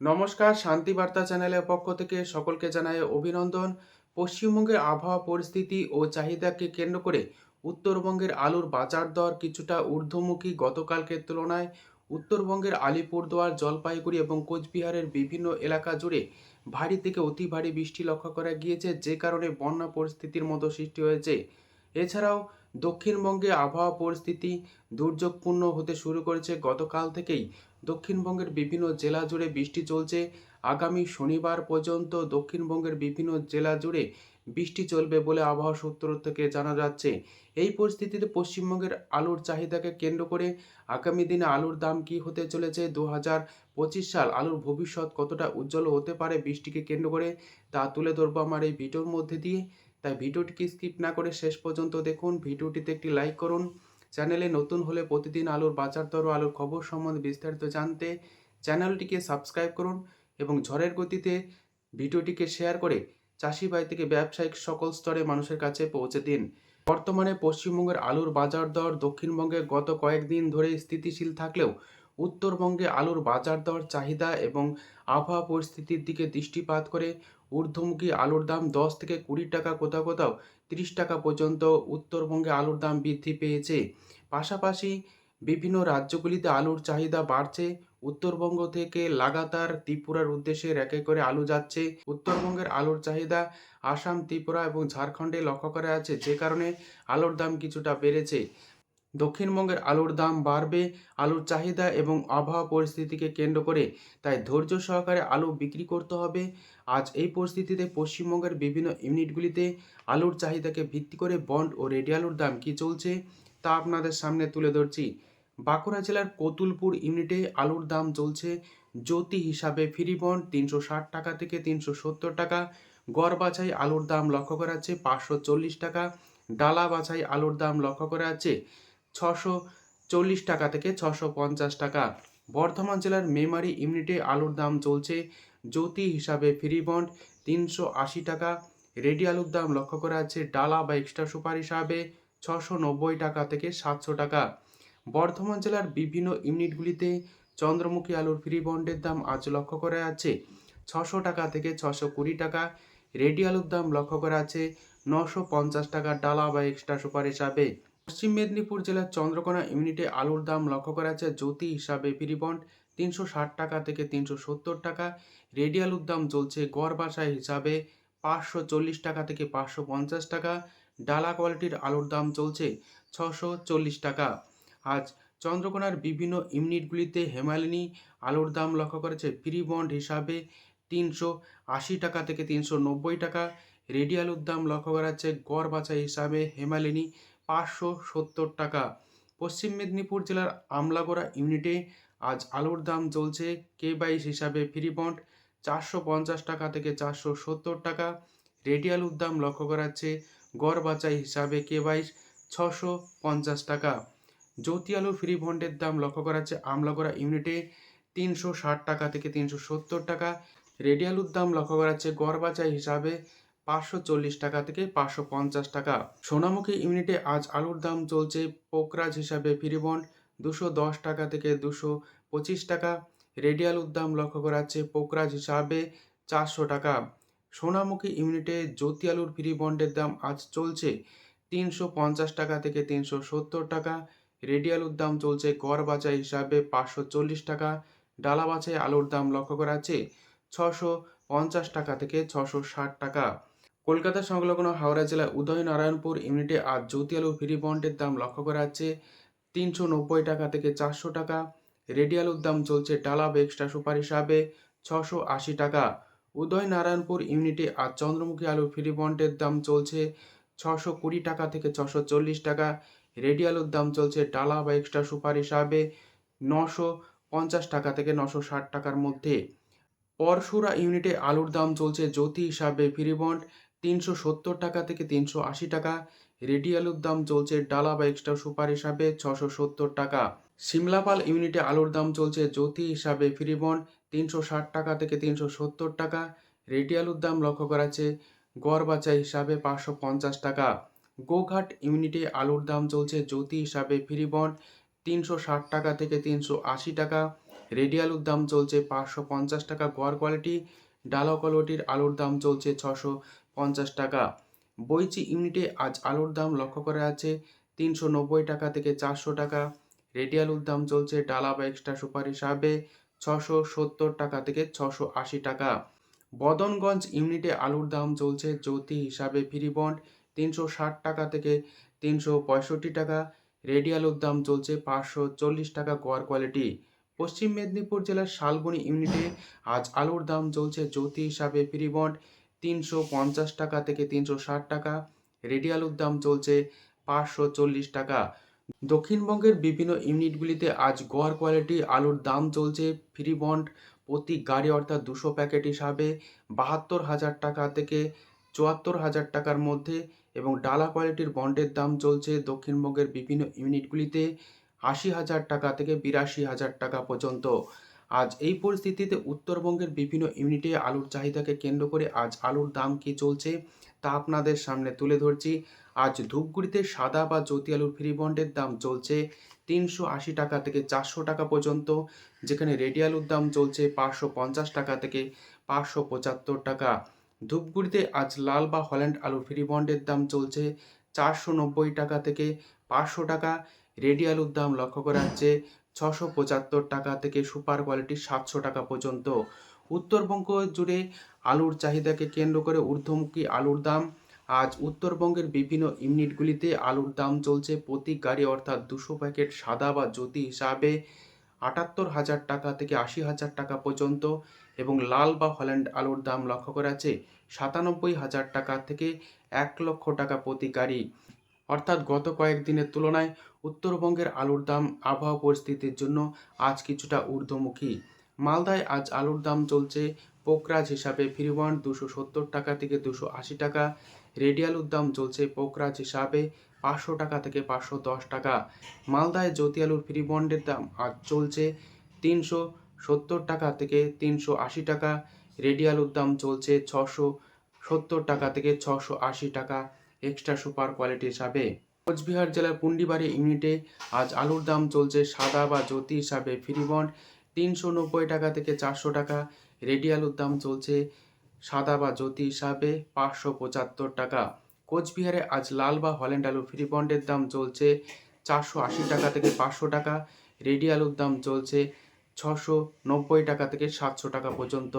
নমস্কার, শান্তি বার্তা চ্যানেলের পক্ষ থেকে সকলকে জানাই অভিনন্দন। পশ্চিমবঙ্গের আবহাওয়া পরিস্থিতি ও চাহিদাকে কেন্দ্র করে উত্তরবঙ্গের আলুর বাজার দর কিছুটা ঊর্ধ্বমুখী গতকালকের তুলনায়। উত্তরবঙ্গের আলিপুরদুয়ার, জলপাইগুড়ি এবং কোচবিহারের বিভিন্ন এলাকা জুড়ে ভারী থেকে অতি ভারী বৃষ্টি লক্ষ্য করা গিয়েছে, যে কারণে বন্যা পরিস্থিতির মতো সৃষ্টি হয়েছে। এছাড়াও দক্ষিণবঙ্গে আবহাওয়া পরিস্থিতি দুর্যোগপূর্ণ হতে শুরু করেছে। গতকাল থেকেই দক্ষিণবঙ্গের বিভিন্ন জেলা জুড়ে বৃষ্টি চলছে। আগামী শনিবার পর্যন্ত দক্ষিণবঙ্গের বিভিন্ন জেলা জুড়ে বৃষ্টি চলবে বলে আবহাওয়া সূত্র থেকে জানা যাচ্ছে। এই পরিস্থিতিতে পশ্চিমবঙ্গের আলুর চাহিদাকে কেন্দ্র করে আগামী দিনে আলুর দাম কি হতে চলেছে? দু হাজার পঁচিশ সাল আলুর ভবিষ্যৎ কতটা উজ্জ্বল হতে পারে বৃষ্টিকে কেন্দ্র করে তা তুলে ধরবো আমার এই ভিডিওর মধ্যে দিয়ে। তাই ভিডিওটিকে স্কিপ না করে শেষ পর্যন্ত দেখুন। ভিডিওটিতে একটি লাইক করুন। চ্যানেলে নতুন হলে প্রতিদিন আলুর বাজার দর ও আলুর খবর সম্বন্ধে বিস্তারিত জানতে চ্যানেলটিকে সাবস্ক্রাইব করুন এবং ঝড়ের গতিতে ভিডিওটিকে শেয়ার করে চাষি ভাই থেকে ব্যবসায়িক সকল স্তরে মানুষের কাছে পৌঁছে দিন। বর্তমানে পশ্চিমবঙ্গের আলুর বাজার দর দক্ষিণবঙ্গে গত কয়েকদিন ধরে স্থিতিশীল থাকলেও উত্তরবঙ্গে আলুর বাজার দর চাহিদা এবং আবহাওয়া পরিস্থিতির দিকে দৃষ্টিপাত করে ঊর্ধ্বমুখী আলুর দাম দশ থেকে কুড়ি টাকা কোথাও কোথাও তিরিশ টাকা পর্যন্ত উত্তরবঙ্গে আলুর দাম বৃদ্ধি পেয়েছে। পাশাপাশি বিভিন্ন রাজ্যগুলিতে আলুর চাহিদা বাড়ছে। উত্তরবঙ্গ থেকে লাগাতার ত্রিপুরার উদ্দেশ্যে র্যাকে করে আলু যাচ্ছে। উত্তরবঙ্গের আলুর চাহিদা আসাম, ত্রিপুরা এবং ঝাড়খণ্ডে লক্ষ্য করা আছে যে কারণে আলুর দাম কিছুটা বেড়েছে। দক্ষিণবঙ্গের আলুর দাম বাড়বে, আলুর চাহিদা এবং আবহাওয়া পরিস্থিতিকে কেন্দ্র করে। তাই ধৈর্য সহকারে আলু বিক্রি করতে হবে। আজ এই পরিস্থিতিতে পশ্চিমবঙ্গের বিভিন্ন ইউনিটগুলিতে আলুর চাহিদাকে ভিত্তি করে বন্ড ও রেডি আলুর দাম কী চলছে? তা আপনাদের সামনে তুলে ধরছি। বাঁকুড়া জেলার কতুলপুর ইউনিটে আলুর দাম চলছে জ্যোতি হিসাবে ফ্রি বন্ড তিনশো ষাট টাকা থেকে তিনশো সত্তর টাকা, গড় বাছাই আলুর দাম লক্ষ্য করা যাচ্ছে পাঁচশো চল্লিশ টাকা, ডালা বাছাই আলুর দাম লক্ষ্য করা যাচ্ছে ছশো চল্লিশ টাকা থেকে ছশো পঞ্চাশ টাকা। বর্ধমান জেলার মেমারি ইউনিটে আলুর দাম চলছে জ্যোতি হিসাবে ফ্রি বন্ড তিনশো আশি টাকা, রেডি আলুর দাম লক্ষ্য করা যাচ্ছে ডালা বা এক্সট্রা সুপার হিসাবে ছশো নব্বই টাকা থেকে সাতশো টাকা। বর্ধমান জেলার বিভিন্ন ইউনিটগুলিতে চন্দ্রমুখী আলুর ফ্রি বন্ডের দাম আজ লক্ষ্য করা যাচ্ছে। ছশো টাকা থেকে ছশো কুড়ি টাকা, রেডি আলুর দাম লক্ষ্য করা আছে নশো পঞ্চাশ টাকা ডালা বা এক্সট্রা সুপার হিসাবে। পশ্চিম মেদিনীপুর জেলার চন্দ্রকোনা ইউনিটে আলুর দাম লক্ষ্য করা আছে জ্যোতি হিসাবে ফ্রি বন্ড তিনশো ষাট টাকা থেকে তিনশো সত্তর টাকা, রেডি আলুর দাম চলছে গড় বাসায় হিসাবে পাঁচশো চল্লিশ টাকা থেকে পাঁচশো পঞ্চাশ টাকা ডালা কোয়ালিটির আলুর দাম চলছে ছশো চল্লিশ টাকা। আজ চন্দ্রকোনার বিভিন্ন ইউনিটগুলিতে হেমালিনী আলুর দাম লক্ষ্য করেছে ফ্রি বন্ড হিসাবে তিনশো আশি টাকা থেকে তিনশো নব্বই টাকা। রেডি আলুর দাম লক্ষ্য করা যাচ্ছে গড় বাছাই হিসাবে হেমালিনী পাঁচশো সত্তর টাকা। পশ্চিম মেদিনীপুর জেলার আমলাগোড়া ইউনিটে আজ আলুর দাম চলছে কে বাইশ হিসাবে ফ্রি বন্ড চারশো পঞ্চাশ টাকা থেকে চারশো সত্তর টাকা। রেডি আলুর দাম লক্ষ্য করা যাচ্ছে গড় বাছাই হিসাবে কে বাইশ ছশো পঞ্চাশ টাকা। জ্যোতি আলু ফ্রি বন্ডের দাম লক্ষ্য করা যাচ্ছে আমলাগোড়া ইউনিটে তিনশো ষাট টাকা থেকে তিনশো সত্তর টাকা। রেডি আলুর দাম লক্ষ্য করা যাচ্ছে গড় বাছাই হিসাবে পাঁচশো চল্লিশ টাকা থেকে পাঁচশো পঞ্চাশ টাকা। সোনামুখী ইউনিটে আজ আলুর দাম চলছে পোকরাজ হিসাবে ফ্রি বন্ড দুশো দশ টাকা থেকে দুশো পঁচিশ টাকা। রেডি আলুর দাম লক্ষ্য করা যাচ্ছে পোকরাজ হিসাবে চারশো টাকা। সোনামুখী ইউনিটে জ্যোতি আলুর ফ্রি বন্ডের দাম আজ চলছে তিনশো পঞ্চাশ টাকা থেকে তিনশো সত্তর টাকা। রেডি আলুর দাম চলছে গড় বাছাই হিসাবে পাঁচশো চল্লিশ টাকা। ডালা বাছাই আলুর দাম লক্ষ্য করা আছে ছশো পঞ্চাশ টাকা থেকে ছশো ষাট টাকা। কলকাতা সংলগ্ন হাওড়া জেলার উদয়নারায়ণপুর ইউনিটে আজ জ্যোতি আলু ফ্রি বন্ডের দাম লক্ষ্য করা যাচ্ছে তিনশো নব্বই টাকা থেকে চারশো টাকা। রেডি আলুর দাম চলছে ডালা বা এক্সট্রা সুপার হিসাবে ছশো আশি টাকা। উদয়নারায়ণপুর ইউনিটে আজ চন্দ্রমুখী আলু ফ্রি বন্ডের দাম চলছে ছশো কুড়ি টাকা থেকে ছশো চল্লিশ টাকা। রেডি আলুর দাম চলছে ডালা বা এক্সট্রা সুপার হিসাবে নশো পঞ্চাশ টাকা থেকে নশো ষাট টাকার মধ্যে। পরশুরা ইউনিটে আলুর দাম চলছে জ্যোতি হিসাবে ফ্রি বন্ড তিনশো সত্তর টাকা থেকে তিনশো আশি টাকা। রেডি আলুর দাম চলছে ডালা বা এক্সট্রা সুপার হিসাবে ছশো সত্তর টাকা। সিমলাপাল ইউনিটে আলুর দাম চলছে জ্যোতি হিসাবে ফ্রি বন্ড তিনশো ষাট টাকা থেকে তিনশো সত্তর টাকা। রেডি আলুর দাম লক্ষ্য করা আছে গড় বাছাই হিসাবে পাঁচশো পঞ্চাশ টাকা। গোঘাট ইউনিটে আলুর দাম চলছে জ্যোতি হিসাবে ফ্রি বন্ড, তিনশো ষাট টাকা থেকে তিনশো আশি টাকা। রেডি আলুর দাম চলছে পাঁচশো পঞ্চাশ টাকা গড় কোয়ালিটি ডালা কোয়ালিটির আলুর দাম চলছে ছশো পঞ্চাশ টাকা। বইচি ইউনিটে আজ আলুর দাম লক্ষ্য করা আছে তিনশো নব্বই টাকা থেকে চারশো টাকা। রেডি আলুর দাম চলছে ডালা বা এক্সট্রা সুপার হিসাবে ছশো সত্তর টাকা থেকে ছশো আশি টাকা। বদনগঞ্জ ইউনিটে আলুর দাম চলছে জ্যোতি হিসাবে ফ্রি বন্ড তিনশো ষাট টাকা থেকে তিনশো পঁয়ষট্টি টাকা। রেডি আলুর দাম চলছে পাঁচশো চল্লিশ টাকা গড় কোয়ালিটি। পশ্চিম মেদিনীপুর জেলার শালবনি ইউনিটে আজ আলুর দাম চলছে জ্যোতি হিসাবে ফ্রি বন্ড তিনশো পঞ্চাশ টাকা থেকে তিনশো ষাট টাকা। রেডি আলুর দাম চলছে পাঁচশো চল্লিশ টাকা। দক্ষিণবঙ্গের বিভিন্ন ইউনিটগুলিতে আজ গড় কোয়ালিটি আলুর দাম চলছে ফ্রি বন্ড প্রতি গাড়ি অর্থাৎ দুশো প্যাকেট হিসাবে বাহাত্তর হাজার টাকা থেকে চুয়াত্তর হাজার টাকার মধ্যে এবং ডালা কোয়ালিটির বন্ডের দাম চলছে দক্ষিণবঙ্গের বিভিন্ন ইউনিটগুলিতে আশি হাজার টাকা থেকে বিরাশি হাজার টাকা পর্যন্ত। আজ এই পরিস্থিতিতে উত্তরবঙ্গের বিভিন্ন ইউনিটে আলুর চাহিদাকে কেন্দ্র করে আজ আলুর দাম কি চলছে তা আপনাদের সামনে তুলে ধরছি। আজ ধূপগুড়িতে সাদা বা জ্যোতি আলুর ফ্রি বন্ডের দাম চলছে তিনশো আশি টাকা থেকে চারশো টাকা পর্যন্ত, যেখানে রেডি আলুর দাম চলছে পাঁচশো পঞ্চাশ টাকা থেকে পাঁচশো পঁচাত্তর টাকা। ধূপগুড়িতে আজ লাল বা হল্যান্ড আলুর ফ্রি বন্ডের দাম চলছে চারশো নব্বই টাকা থেকে পাঁচশো টাকা। রেডি আলুর দাম লক্ষ্য করা যাচ্ছে ছশো পঁচাত্তর টাকা থেকে সুপার কোয়ালিটির সাতশো টাকা পর্যন্ত। উত্তরবঙ্গ জুড়ে আলুর চাহিদাকে কেন্দ্র করে ঊর্ধ্বমুখী আলুর দাম। আজ উত্তরবঙ্গের বিভিন্ন ইউনিটগুলিতে আলুর দাম চলছে প্রতি গাড়ি অর্থাৎ দুশো প্যাকেট সাদা বা জ্যোতি হিসাবে আটাত্তর হাজার টাকা থেকে আশি হাজার টাকা পর্যন্ত এবং লাল বা হল্যান্ড আলুর দাম লক্ষ্য করা আছে সাতানব্বই হাজার টাকা থেকে এক লক্ষ টাকা প্রতি গাড়ি। অর্থাৎ গত কয়েকদিনের তুলনায় উত্তরবঙ্গের আলুর দাম আবহাওয়া পরিস্থিতির জন্য আজ কিছুটা ঊর্ধ্বমুখী। মালদায় আজ আলুর দাম চলছে পোকরাজ হিসাবে ফ্রিবন্ড দুশো সত্তর টাকা থেকে দুশো আশি টাকা। রেডি আলুর দাম চলছে পোকরাজ হিসাবে পাঁচশো টাকা থেকে পাঁচশো দশ টাকা। মালদায় জ্যোতি আলুর ফ্রি বন্ডের দাম আজ চলছে তিনশো সত্তর টাকা থেকে তিনশো আশি টাকা। রেডি আলুর দাম চলছে ছশো সত্তর টাকা থেকে ছশো আশি টাকা এক্সট্রা সুপার কোয়ালিটি হিসাবে। কোচবিহার জেলার পুন্ডিবাড়ি ইউনিটে আজ আলুর দাম চলছে সাদা বা জ্যোতি হিসাবে ফ্রি বন্ড তিনশো নব্বই টাকা থেকে চারশো টাকা। রেডি আলুর দাম চলছে সাদা বা জ্যোতি হিসাবে পাঁচশো পঁচাত্তর টাকা। কোচবিহারে আজ লাল বা হল্যান্ড আলু ফ্রি বন্ডের দাম চলছে চারশো আশি টাকা থেকে পাঁচশো টাকা। রেডি আলুর দাম চলছে ছশো নব্বই টাকা থেকে সাতশো টাকা পর্যন্ত।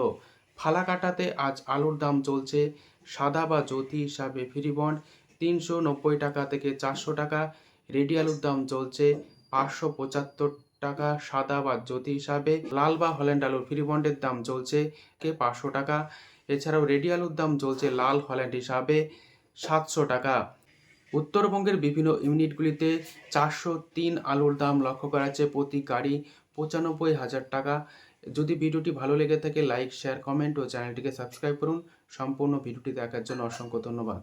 ফালাকাটাতে আজ আলুর দাম চলছে সাদা বা জ্যোতি হিসাবে ফ্রি বন্ড তিনশো নব্বই টাকা থেকে চারশো টাকা। রেডি আলুর দাম চলছে পাঁচশো পঁচাত্তর টাকা, সাদা বা জ্যোতি হিসাবে, লাল বা হল্যান্ড আলুর ফ্রি বন্ডের দাম চলছে কে পাঁচশো টাকা। এছাড়াও রেডি আলুর দাম চলছে লাল হল্যান্ড হিসাবে সাতশো টাকা। উত্তরবঙ্গের বিভিন্ন ইউনিটগুলিতে চারশো তিন আলুর দাম লক্ষ্য করা যাচ্ছে প্রতি গাড়ি পঁচানব্বই হাজার টাকা। যদি ভিডিওটি ভালো লেগে থাকে, লাইক, শেয়ার, কমেন্ট ও চ্যানেলটিকে সাবস্ক্রাইব করুন। সম্পূর্ণ ভিডিওটি দেখার জন্য অসংখ্য ধন্যবাদ।